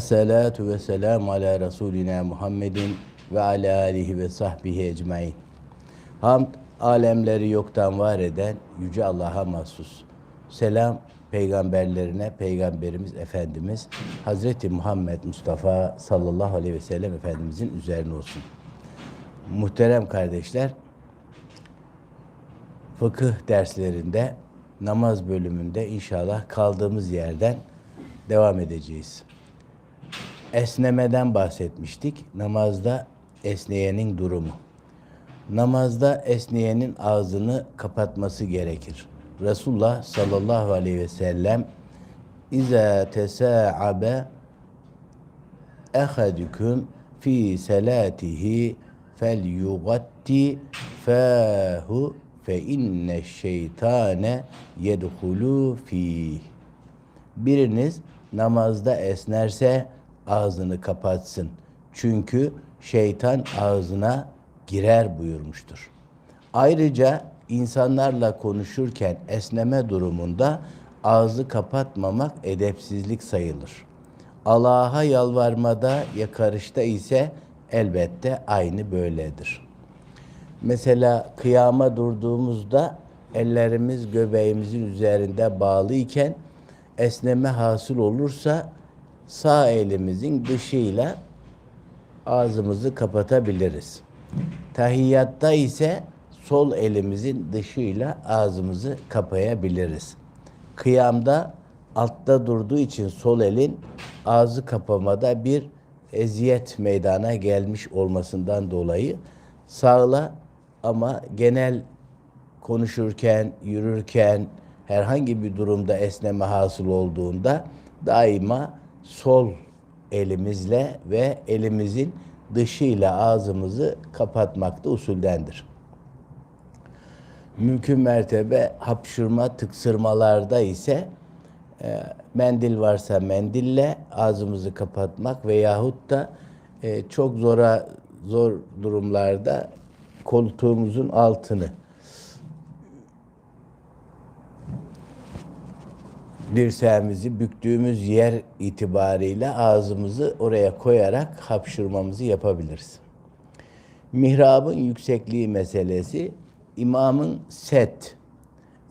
Salatu ve selamu ala Resulina Muhammedin ve ala alihi ve sahbihi ecmain. Hamd, alemleri yoktan var eden Yüce Allah'a mahsus. Selam, peygamberlerine, peygamberimiz Efendimiz Hazreti Muhammed Mustafa sallallahu aleyhi ve sellem Efendimizin üzerine olsun. Muhterem kardeşler, fıkıh derslerinde namaz bölümünde inşallah kaldığımız yerden devam edeceğiz. Esnemeden bahsetmiştik. Namazda esneyenin durumu. Namazda esneyenin ağzını kapatması gerekir. Resulullah sallallahu aleyhi ve sellem İza tesa'abe ehadüküm fi selatihi fel yugatti fahu fe inne şeytane yedhulu fih. Biriniz namazda esnerse ağzını kapatsın. Çünkü şeytan ağzına girer buyurmuştur. Ayrıca insanlarla konuşurken esneme durumunda ağzı kapatmamak edepsizlik sayılır. Allah'a yalvarmada yakarışta ise elbette aynı böyledir. Mesela kıyama durduğumuzda ellerimiz göbeğimizin üzerinde bağlı iken esneme hasıl olursa sağ elimizin dışıyla ağzımızı kapatabiliriz. Tahiyyatta ise sol elimizin dışıyla ağzımızı kapayabiliriz. Kıyamda altta durduğu için sol elin ağzı kapamada bir eziyet meydana gelmiş olmasından dolayı sağla ama genel konuşurken, yürürken, herhangi bir durumda esneme hasıl olduğunda daima sol elimizle ve elimizin dışıyla ağzımızı kapatmakta usuldendir. Mümkün mertebe hapşırma, tıksırmalarda ise e, mendil varsa mendille ağzımızı kapatmak veyahut da e, çok zora zor durumlarda koltuğumuzun altını dirseğimizi büktüğümüz yer itibariyle ağzımızı oraya koyarak hapşırmamızı yapabiliriz. Mihrabın yüksekliği meselesi imamın set,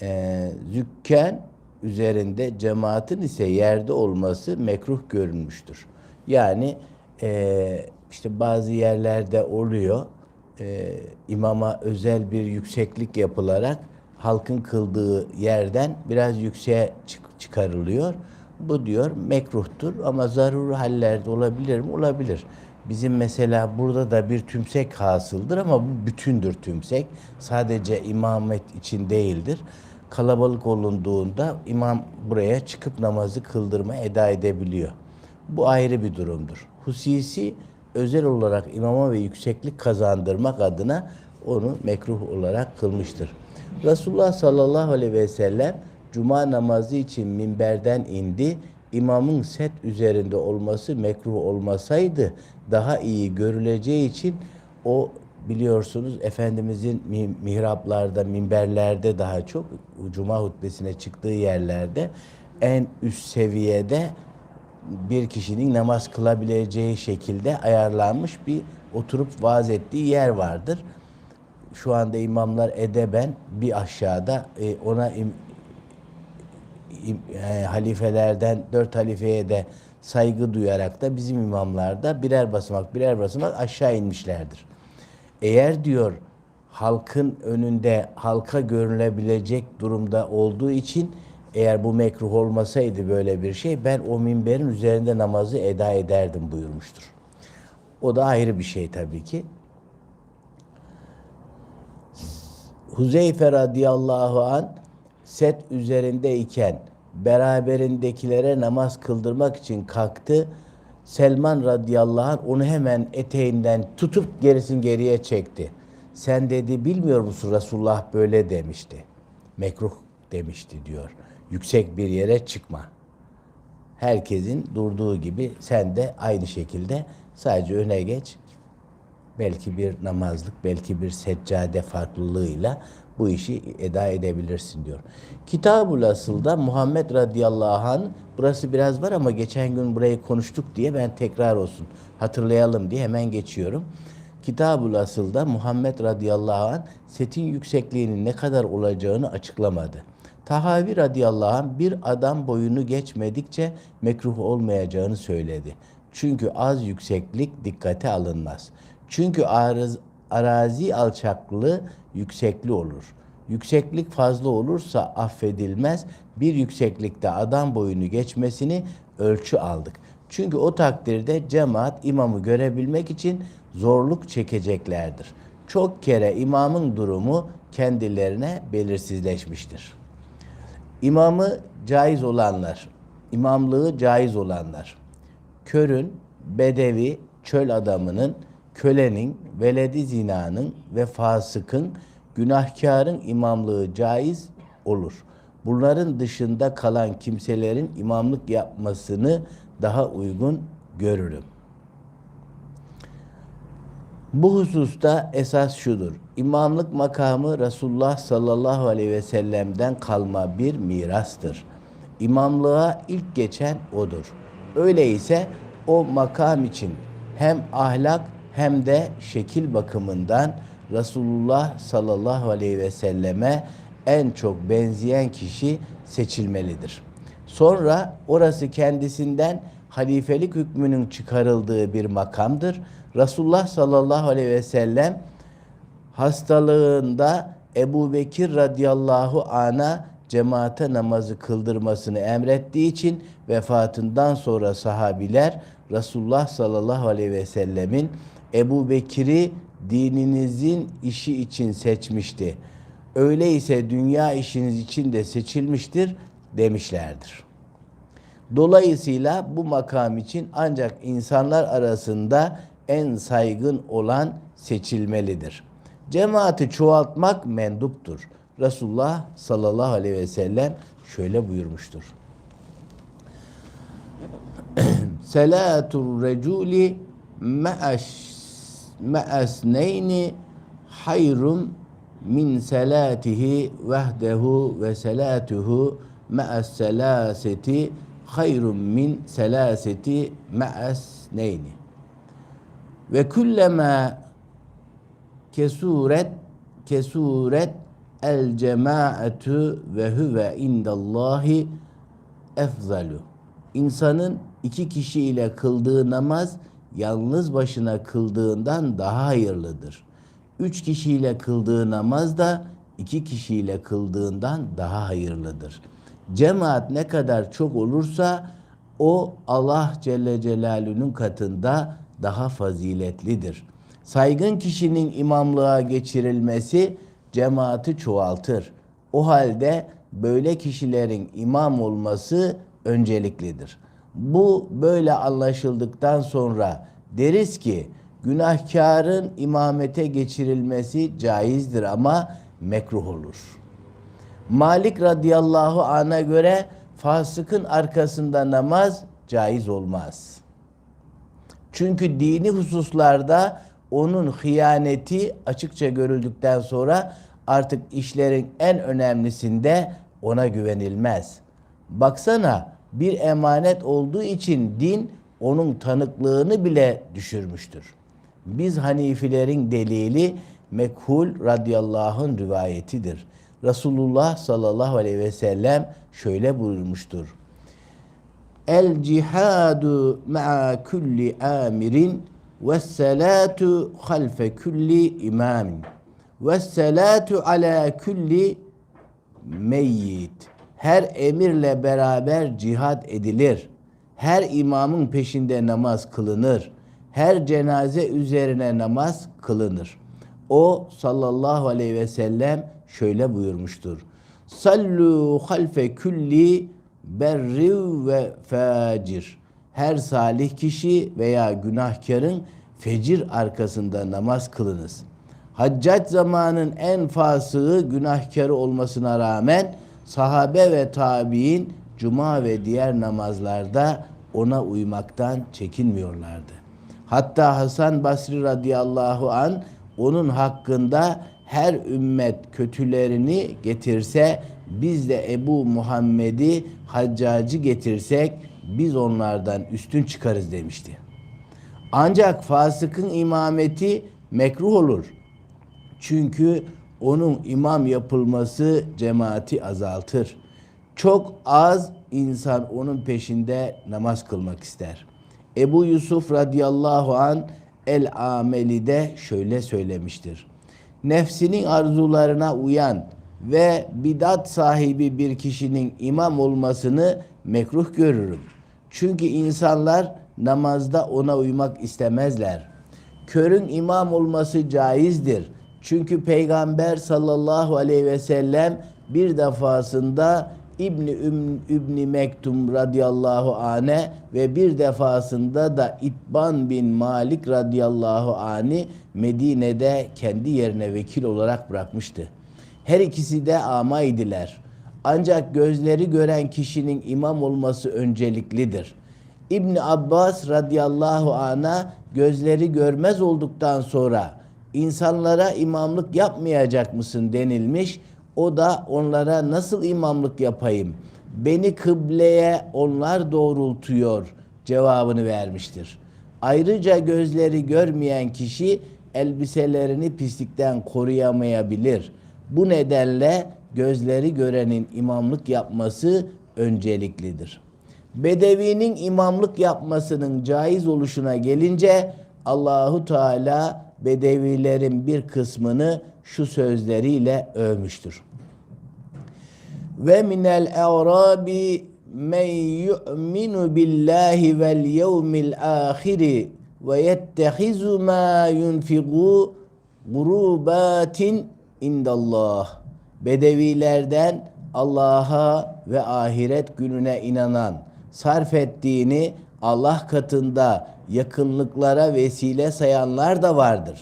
e, zükken üzerinde cemaatin ise yerde olması mekruh görünmüştür. Yani e, işte bazı yerlerde oluyor e, imama özel bir yükseklik yapılarak halkın kıldığı yerden biraz yükseğe çık çıkarılıyor. Bu diyor mekruhtur ama zaruri hallerde olabilir mi? Olabilir. Bizim mesela burada da bir tümsek hasıldır ama bu bütündür tümsek. Sadece imamet için değildir. Kalabalık olunduğunda imam buraya çıkıp namazı kıldırma eda edebiliyor. Bu ayrı bir durumdur. Husisi özel olarak imama ve yükseklik kazandırmak adına onu mekruh olarak kılmıştır. Resulullah sallallahu aleyhi ve sellem cuma namazı için minberden indi. İmamın set üzerinde olması mekruh olmasaydı daha iyi görüleceği için o biliyorsunuz Efendimizin mihraplarda, minberlerde daha çok cuma hutbesine çıktığı yerlerde en üst seviyede bir kişinin namaz kılabileceği şekilde ayarlanmış bir oturup vaaz ettiği yer vardır. Şu anda imamlar edeben bir aşağıda e, ona e, halifelerden dört halifeye de saygı duyarak da bizim imamlar da birer basamak birer basamak aşağı inmişlerdir. Eğer diyor halkın önünde halka görülebilecek durumda olduğu için eğer bu mekruh olmasaydı böyle bir şey ben o minberin üzerinde namazı eda ederdim buyurmuştur. O da ayrı bir şey tabii ki. Huzeyfe radıyallahu an set üzerindeyken beraberindekilere namaz kıldırmak için kalktı. Selman radıyallahu anh onu hemen eteğinden tutup gerisin geriye çekti. Sen dedi bilmiyor musun Resulullah böyle demişti. Mekruh demişti diyor. Yüksek bir yere çıkma. Herkesin durduğu gibi sen de aynı şekilde sadece öne geç. Belki bir namazlık, belki bir seccade farklılığıyla bu işi eda edebilirsin diyor. Kitab-ül Asıl'da Muhammed radıyallahu anh burası biraz var ama geçen gün burayı konuştuk diye ben tekrar olsun hatırlayalım diye hemen geçiyorum. Kitab-ül Asıl'da Muhammed radıyallahu anh setin yüksekliğinin ne kadar olacağını açıklamadı. Tahavi radıyallahu anh bir adam boyunu geçmedikçe mekruh olmayacağını söyledi. Çünkü az yükseklik dikkate alınmaz. Çünkü arız, arazi alçaklığı yüksekli olur. Yükseklik fazla olursa affedilmez. Bir yükseklikte adam boyunu geçmesini ölçü aldık. Çünkü o takdirde cemaat imamı görebilmek için zorluk çekeceklerdir. Çok kere imamın durumu kendilerine belirsizleşmiştir. İmamı caiz olanlar, imamlığı caiz olanlar, körün, bedevi, çöl adamının, kölenin, veledi zinanın ve fasıkın, günahkarın imamlığı caiz olur. Bunların dışında kalan kimselerin imamlık yapmasını daha uygun görürüm. Bu hususta esas şudur. İmamlık makamı Resulullah sallallahu aleyhi ve sellem'den kalma bir mirastır. İmamlığa ilk geçen odur. Öyleyse o makam için hem ahlak hem de şekil bakımından Resulullah sallallahu aleyhi ve selleme en çok benzeyen kişi seçilmelidir. Sonra orası kendisinden halifelik hükmünün çıkarıldığı bir makamdır. Resulullah sallallahu aleyhi ve sellem hastalığında Ebu Bekir radıyallahu ana cemaate namazı kıldırmasını emrettiği için vefatından sonra sahabiler Resulullah sallallahu aleyhi ve sellemin Ebu Bekir'i dininizin işi için seçmişti. Öyleyse dünya işiniz için de seçilmiştir demişlerdir. Dolayısıyla bu makam için ancak insanlar arasında en saygın olan seçilmelidir. Cemaati çoğaltmak menduptur. Resulullah sallallahu aleyhi ve sellem şöyle buyurmuştur. Selatul reculi ma'asneyni hayrun min selatihi vehdehu ve selatuhu ma'as selaseti hayrun min selaseti ma'asneyni ve kullema kesuret kesuret el cemaatu ve huve indallahi efzalu. İnsanın iki kişi ile kıldığı namaz yalnız başına kıldığından daha hayırlıdır. Üç kişiyle kıldığı namaz da iki kişiyle kıldığından daha hayırlıdır. Cemaat ne kadar çok olursa o Allah Celle Celaluhu'nun katında daha faziletlidir. Saygın kişinin imamlığa geçirilmesi cemaati çoğaltır. O halde böyle kişilerin imam olması önceliklidir. Bu böyle anlaşıldıktan sonra deriz ki günahkarın imamete geçirilmesi caizdir ama mekruh olur. Malik radıyallahu anh'a göre fasıkın arkasında namaz caiz olmaz. Çünkü dini hususlarda onun hıyaneti açıkça görüldükten sonra artık işlerin en önemlisinde ona güvenilmez. Baksana bir emanet olduğu için din onun tanıklığını bile düşürmüştür. Biz Hanifilerin delili Mekhul radıyallahu anh rivayetidir. Resulullah sallallahu aleyhi ve sellem şöyle buyurmuştur. El cihadu ma'a kulli amirin ve salatu halfe kulli imamin ve salatu ala kulli meyyit. Her emirle beraber cihad edilir. Her imamın peşinde namaz kılınır. Her cenaze üzerine namaz kılınır. O sallallahu aleyhi ve sellem şöyle buyurmuştur. Sallu halfe kulli berri ve facir. Her salih kişi veya günahkarın fecir arkasında namaz kılınız. Haccac zamanın en fasığı günahkarı olmasına rağmen sahabe ve tabi'in cuma ve diğer namazlarda ona uymaktan çekinmiyorlardı. Hatta Hasan Basri radıyallahu an onun hakkında her ümmet kötülerini getirse biz de Ebu Muhammed'i haccacı getirsek biz onlardan üstün çıkarız demişti. Ancak fasıkın imameti mekruh olur. Çünkü onun imam yapılması cemaati azaltır. Çok az insan onun peşinde namaz kılmak ister. Ebu Yusuf radıyallahu an El Ameli'de şöyle söylemiştir. Nefsinin arzularına uyan ve bidat sahibi bir kişinin imam olmasını mekruh görürüm. Çünkü insanlar namazda ona uymak istemezler. Körün imam olması caizdir. Çünkü Peygamber sallallahu aleyhi ve sellem bir defasında İbni Üm, İbni Mektum radıyallahu ane ve bir defasında da İtban bin Malik radıyallahu ani Medine'de kendi yerine vekil olarak bırakmıştı. Her ikisi de ama idiler. Ancak gözleri gören kişinin imam olması önceliklidir. İbni Abbas radıyallahu ana gözleri görmez olduktan sonra insanlara imamlık yapmayacak mısın denilmiş. O da onlara nasıl imamlık yapayım? Beni kıbleye onlar doğrultuyor cevabını vermiştir. Ayrıca gözleri görmeyen kişi elbiselerini pislikten koruyamayabilir. Bu nedenle gözleri görenin imamlık yapması önceliklidir. Bedevinin imamlık yapmasının caiz oluşuna gelince Allahu Teala bedevilerin bir kısmını şu sözleriyle övmüştür. Ve minel e'rabi men yu'minu billahi vel yevmil ahiri ve yettehizu ma yunfigu gurubatin indallah. Bedevilerden Allah'a ve ahiret gününe inanan, sarf ettiğini Allah katında yakınlıklara vesile sayanlar da vardır.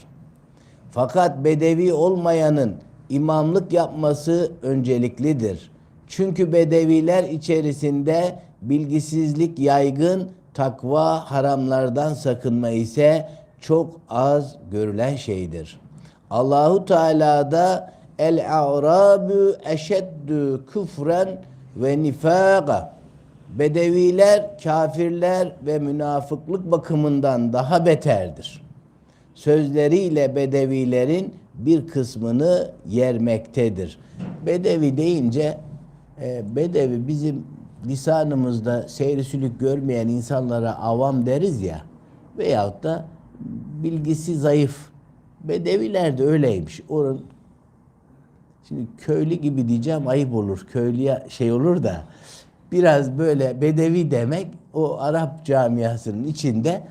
Fakat bedevi olmayanın imamlık yapması önceliklidir. Çünkü bedeviler içerisinde bilgisizlik yaygın, takva haramlardan sakınma ise çok az görülen şeydir. Allahu Teala da el-a'rabu eşeddu küfren ve nifaqa. Bedeviler kafirler ve münafıklık bakımından daha beterdir. Sözleriyle bedevilerin bir kısmını yermektedir. Bedevi deyince e, bedevi bizim lisanımızda seyri sülük görmeyen insanlara avam deriz ya veyahut da bilgisi zayıf. Bedeviler de öyleymiş. Onun Şimdi köylü gibi diyeceğim ayıp olur. Köylüye şey olur da biraz böyle bedevi demek o Arap camiasının içinde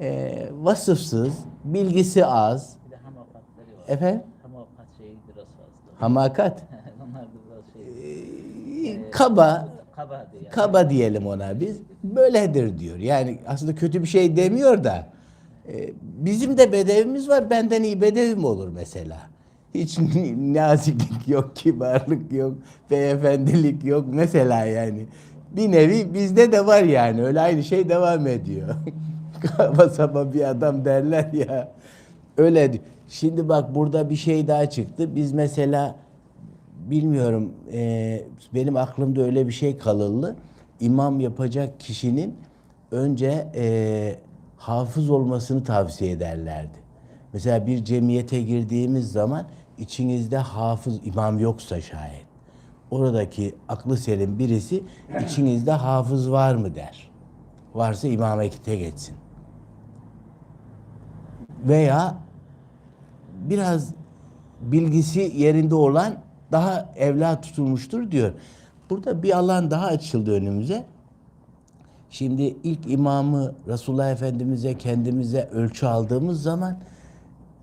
e, vasıfsız, bilgisi az. Bir de hamakatları var. Efendim? Hamakat şeyi biraz fazla. Hamakat. Onlar da biraz şey. e, kaba, Kaba. Yani. kaba diyelim ona biz. Böyledir diyor. Yani aslında kötü bir şey demiyor da e, bizim de bedevimiz var. Benden iyi bedevim olur mesela. Hiç naziklik yok, kibarlık yok, beyefendilik yok mesela yani. Bir nevi bizde de var yani. Öyle aynı şey devam ediyor. Kaba bir adam derler ya. Öyle. di- Şimdi bak burada bir şey daha çıktı. Biz mesela bilmiyorum e, benim aklımda öyle bir şey kalırlı. İmam yapacak kişinin önce e, hafız olmasını tavsiye ederlerdi. Mesela bir cemiyete girdiğimiz zaman içinizde hafız imam yoksa şayet oradaki aklı selim birisi içinizde hafız var mı der. Varsa imamete geçsin. Veya biraz bilgisi yerinde olan daha evlat tutulmuştur diyor. Burada bir alan daha açıldı önümüze. Şimdi ilk imamı Resulullah Efendimiz'e kendimize ölçü aldığımız zaman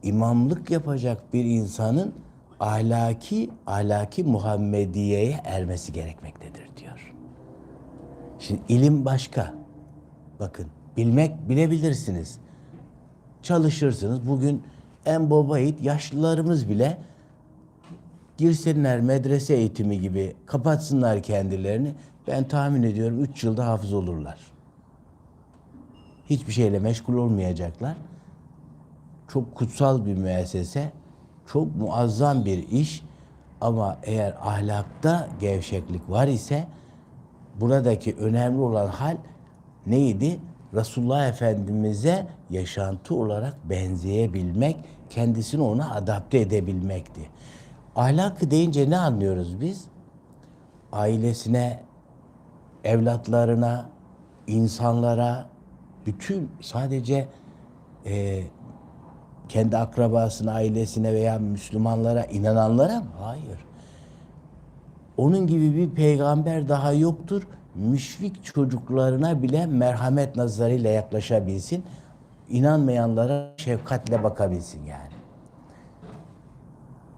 imamlık yapacak bir insanın ahlaki ahlaki Muhammediye'ye ermesi gerekmektedir diyor. Şimdi ilim başka. Bakın bilmek bilebilirsiniz. Çalışırsınız. Bugün en baba yiğit yaşlılarımız bile girsinler medrese eğitimi gibi kapatsınlar kendilerini. Ben tahmin ediyorum 3 yılda hafız olurlar. Hiçbir şeyle meşgul olmayacaklar. Çok kutsal bir müessese. Çok muazzam bir iş ama eğer ahlakta gevşeklik var ise buradaki önemli olan hal neydi? Resulullah Efendimiz'e yaşantı olarak benzeyebilmek, kendisini ona adapte edebilmekti. Ahlakı deyince ne anlıyoruz biz? Ailesine, evlatlarına, insanlara, bütün sadece e, kendi akrabasına, ailesine veya Müslümanlara, inananlara mı? Hayır. Onun gibi bir peygamber daha yoktur. Müşrik çocuklarına bile merhamet nazarıyla yaklaşabilsin. İnanmayanlara şefkatle bakabilsin yani.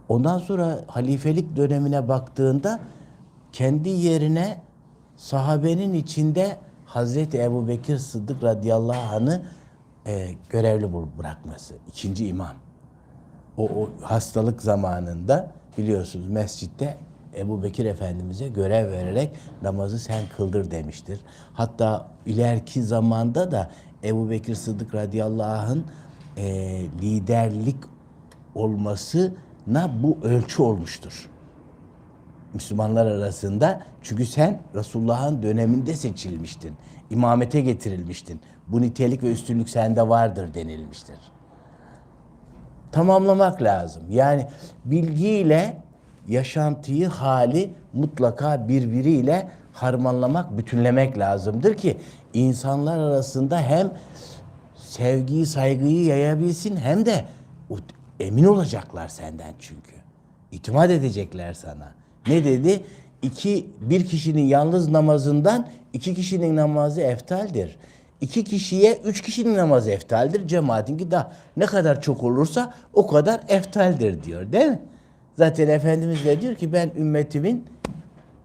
Ondan sonra halifelik dönemine baktığında kendi yerine sahabenin içinde Hazreti Ebu Bekir Sıddık radıyallahu anh'ı e, görevli bırakması. ikinci imam. O, o hastalık zamanında biliyorsunuz mescitte Ebu Bekir Efendimiz'e görev vererek namazı sen kıldır demiştir. Hatta ileriki zamanda da Ebu Bekir Sıddık radıyallahu anh'ın e, liderlik olmasına bu ölçü olmuştur. Müslümanlar arasında çünkü sen Resulullah'ın döneminde seçilmiştin. İmamete getirilmiştin. Bu nitelik ve üstünlük sende vardır denilmiştir. Tamamlamak lazım. Yani bilgiyle yaşantıyı, hali mutlaka birbiriyle harmanlamak, bütünlemek lazımdır ki insanlar arasında hem sevgiyi, saygıyı yayabilsin hem de emin olacaklar senden çünkü. İtimat edecekler sana. Ne dedi? İki, bir kişinin yalnız namazından iki kişinin namazı eftaldir. İki kişiye üç kişinin namazı eftaldir. Cemaatinki daha ne kadar çok olursa o kadar eftaldir diyor değil mi? Zaten Efendimiz de diyor ki ben ümmetimin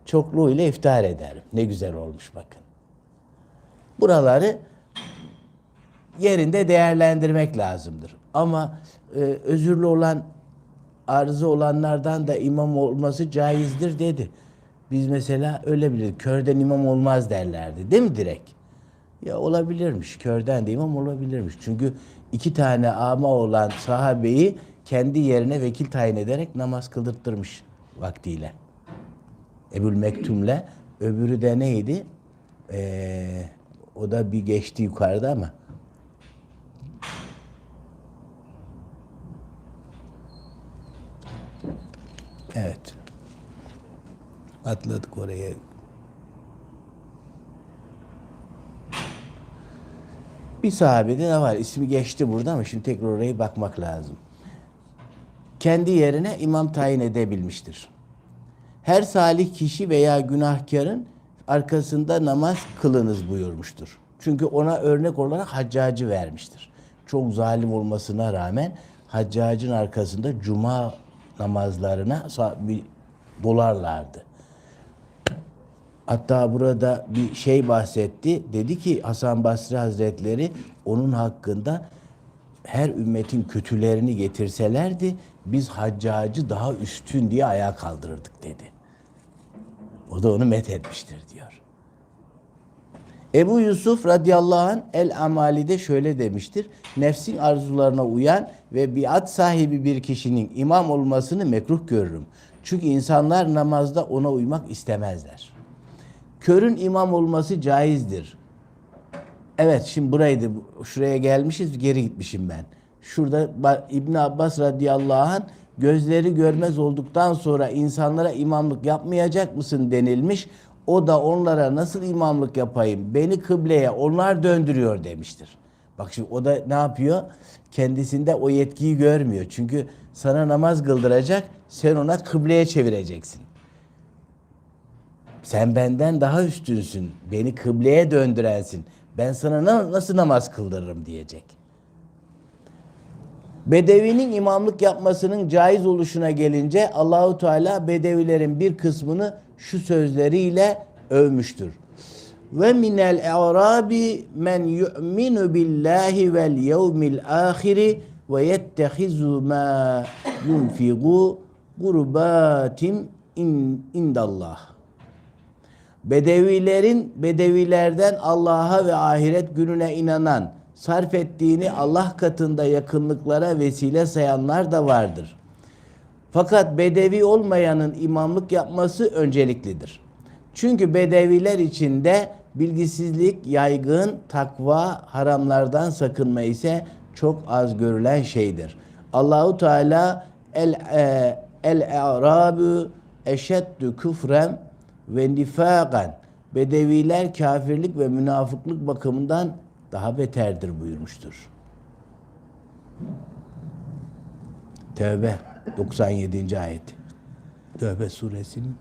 çokluğuyla iftar ederim. Ne güzel olmuş bakın. Buraları yerinde değerlendirmek lazımdır. Ama e, özürlü olan arıza olanlardan da imam olması caizdir dedi. Biz mesela öyle bilirdik. Körden imam olmaz derlerdi. Değil mi direkt? Ya olabilirmiş. Körden de imam olabilirmiş. Çünkü iki tane ama olan sahabeyi kendi yerine vekil tayin ederek namaz kıldırttırmış vaktiyle. Ebul Mektum'le öbürü de neydi? Ee, o da bir geçti yukarıda ama. Evet. Atladık oraya. Bir sahabede ne var? İsmi geçti burada ama şimdi tekrar oraya bakmak lazım. Kendi yerine imam tayin edebilmiştir. Her salih kişi veya günahkarın arkasında namaz kılınız buyurmuştur. Çünkü ona örnek olarak haccacı vermiştir. Çok zalim olmasına rağmen haccacın arkasında cuma namazlarına dolarlardı. Hatta burada bir şey bahsetti. Dedi ki Hasan Basri Hazretleri onun hakkında her ümmetin kötülerini getirselerdi biz haccacı daha üstün diye ayağa kaldırırdık dedi. O da onu met etmiştir diyor. Ebu Yusuf radıyallahu anh El Amali'de şöyle demiştir. Nefsin arzularına uyan ve biat sahibi bir kişinin imam olmasını mekruh görürüm. Çünkü insanlar namazda ona uymak istemezler. Körün imam olması caizdir. Evet şimdi buraydı. Şuraya gelmişiz geri gitmişim ben. Şurada İbn Abbas radıyallahu anh gözleri görmez olduktan sonra insanlara imamlık yapmayacak mısın denilmiş. O da onlara nasıl imamlık yapayım? Beni kıbleye onlar döndürüyor demiştir. Bak şimdi o da ne yapıyor? Kendisinde o yetkiyi görmüyor. Çünkü sana namaz kıldıracak, sen ona kıbleye çevireceksin. Sen benden daha üstünsün. Beni kıbleye döndürensin. Ben sana na- nasıl namaz kıldırırım diyecek. Bedevinin imamlık yapmasının caiz oluşuna gelince Allahu Teala bedevilerin bir kısmını şu sözleriyle övmüştür. Ve minel arabi men yu'minu billahi vel yevmil ahiri ve yettehizu ma yunfigu gurbatim in, indallah. Bedevilerin bedevilerden Allah'a ve ahiret gününe inanan, sarf ettiğini Allah katında yakınlıklara vesile sayanlar da vardır. Fakat bedevi olmayanın imamlık yapması önceliklidir. Çünkü bedeviler içinde bilgisizlik yaygın, takva haramlardan sakınma ise çok az görülen şeydir. Allahu Teala el e, el arabu eşeddu küfren ve nifakan bedeviler kafirlik ve münafıklık bakımından daha beterdir buyurmuştur. Tevbe 97. ayet. Tevbe suresinin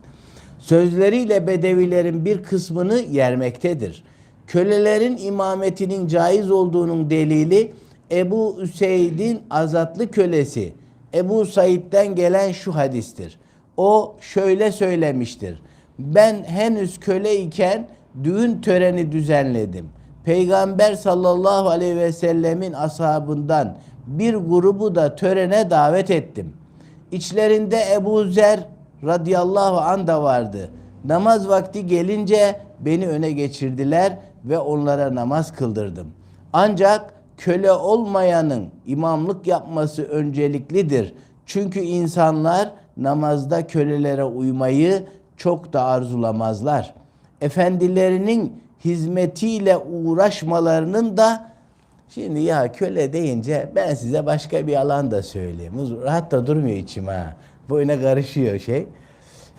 sözleriyle bedevilerin bir kısmını yermektedir. Kölelerin imametinin caiz olduğunun delili Ebu Üseyd'in azatlı kölesi Ebu Said'den gelen şu hadistir. O şöyle söylemiştir. Ben henüz köle iken düğün töreni düzenledim. Peygamber sallallahu aleyhi ve sellemin ashabından bir grubu da törene davet ettim. İçlerinde Ebu Zer radıyallahu an da vardı. Namaz vakti gelince beni öne geçirdiler ve onlara namaz kıldırdım. Ancak köle olmayanın imamlık yapması önceliklidir. Çünkü insanlar namazda kölelere uymayı çok da arzulamazlar. Efendilerinin hizmetiyle uğraşmalarının da Şimdi ya köle deyince ben size başka bir alan da söyleyeyim. Rahat da durmuyor içim ha. Boyuna karışıyor şey.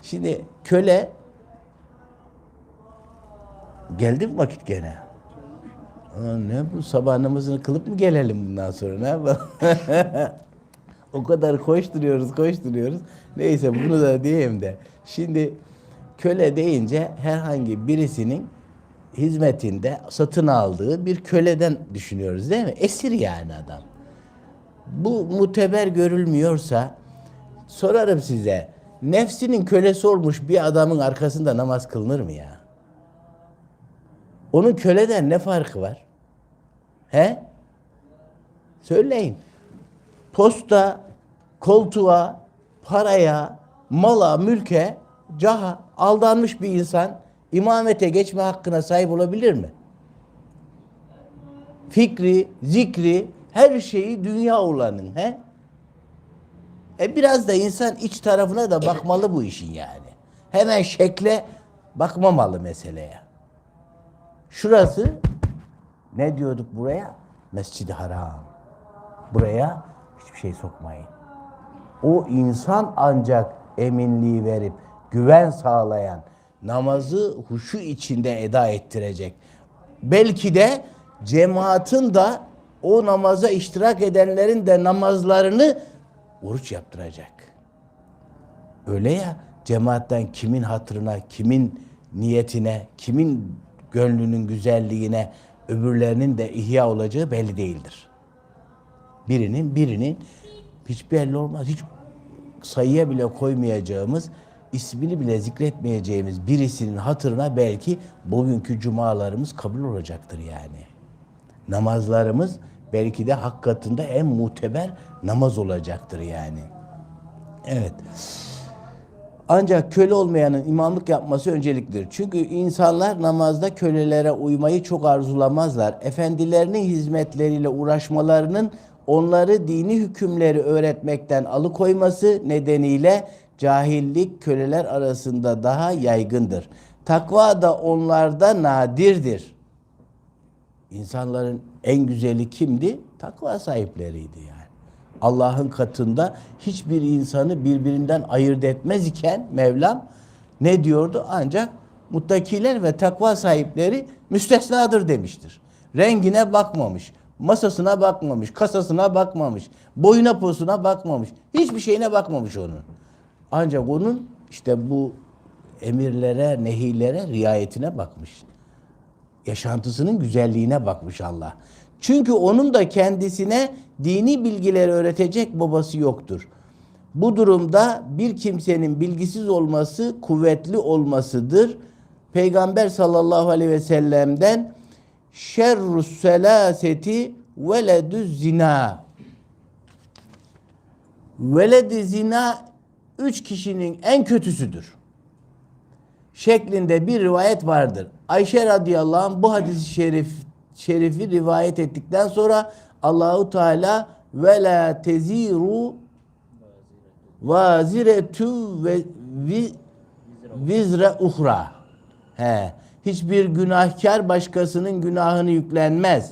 Şimdi köle geldi mi vakit gene? Ne bu sabah namazını kılıp mı gelelim bundan sonra ne yapalım? o kadar koşturuyoruz koşturuyoruz. Neyse bunu da diyeyim de. Şimdi köle deyince herhangi birisinin hizmetinde satın aldığı bir köleden düşünüyoruz değil mi? Esir yani adam. Bu muteber görülmüyorsa sorarım size nefsinin kölesi olmuş bir adamın arkasında namaz kılınır mı ya? Onun köleden ne farkı var? He? Söyleyin. Posta, koltuğa, paraya, mala, mülke, caha aldanmış bir insan imamete geçme hakkına sahip olabilir mi? Fikri, zikri, her şeyi dünya olanın. He? E biraz da insan iç tarafına da bakmalı bu işin yani. Hemen şekle bakmamalı meseleye. Şurası ne diyorduk buraya? Mescid-i Haram. Buraya hiçbir şey sokmayın. O insan ancak eminliği verip güven sağlayan namazı huşu içinde eda ettirecek. Belki de cemaatin da o namaza iştirak edenlerin de namazlarını oruç yaptıracak. Öyle ya cemaatten kimin hatırına, kimin niyetine, kimin gönlünün güzelliğine öbürlerinin de ihya olacağı belli değildir. Birinin birinin hiç belli olmaz. Hiç sayıya bile koymayacağımız, ismini bile zikretmeyeceğimiz birisinin hatırına belki bugünkü cumalarımız kabul olacaktır yani. Namazlarımız belki de hak katında en muteber namaz olacaktır yani. Evet. Ancak köle olmayanın imamlık yapması önceliklidir. Çünkü insanlar namazda kölelere uymayı çok arzulamazlar. Efendilerinin hizmetleriyle uğraşmalarının onları dini hükümleri öğretmekten alıkoyması nedeniyle cahillik köleler arasında daha yaygındır. Takva da onlarda nadirdir. İnsanların en güzeli kimdi? Takva sahipleriydi yani. Allah'ın katında hiçbir insanı birbirinden ayırt etmez iken Mevlam ne diyordu? Ancak muttakiler ve takva sahipleri müstesnadır demiştir. Rengine bakmamış, masasına bakmamış, kasasına bakmamış, boyuna posuna bakmamış, hiçbir şeyine bakmamış onun. Ancak onun işte bu emirlere, nehirlere riayetine bakmış yaşantısının güzelliğine bakmış Allah. Çünkü onun da kendisine dini bilgileri öğretecek babası yoktur. Bu durumda bir kimsenin bilgisiz olması kuvvetli olmasıdır. Peygamber sallallahu aleyhi ve sellem'den şerrus selaseti veledü zina. Veledi zina üç kişinin en kötüsüdür şeklinde bir rivayet vardır. Ayşe radıyallahu anh bu hadisi şerif şerifi rivayet ettikten sonra Allahu Teala ve la teziru vaziretu ve vi, vizre uhra. He. Hiçbir günahkar başkasının günahını yüklenmez.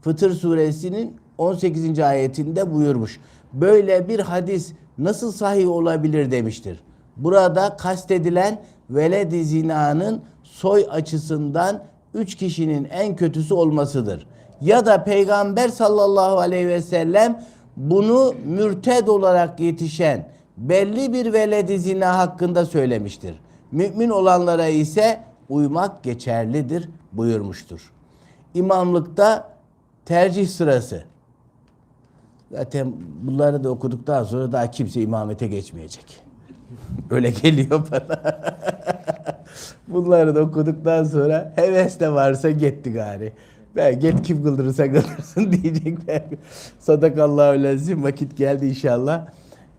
Fıtır suresinin 18. ayetinde buyurmuş. Böyle bir hadis nasıl sahih olabilir demiştir. Burada kastedilen veled-i zinanın soy açısından üç kişinin en kötüsü olmasıdır. Ya da Peygamber sallallahu aleyhi ve sellem bunu mürted olarak yetişen belli bir veled-i zina hakkında söylemiştir. Mümin olanlara ise uymak geçerlidir buyurmuştur. İmamlıkta tercih sırası. Zaten bunları da okuduktan sonra daha kimse imamete geçmeyecek. Öyle geliyor bana. bunları da okuduktan sonra heves de varsa gitti gari. Ben git kim kıldırırsa kıldırsın diyecekler. Sadakallahu lezim vakit geldi inşallah.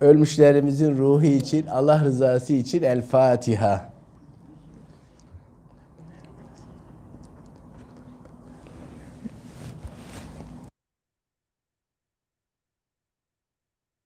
Ölmüşlerimizin ruhu için, Allah rızası için El Fatiha.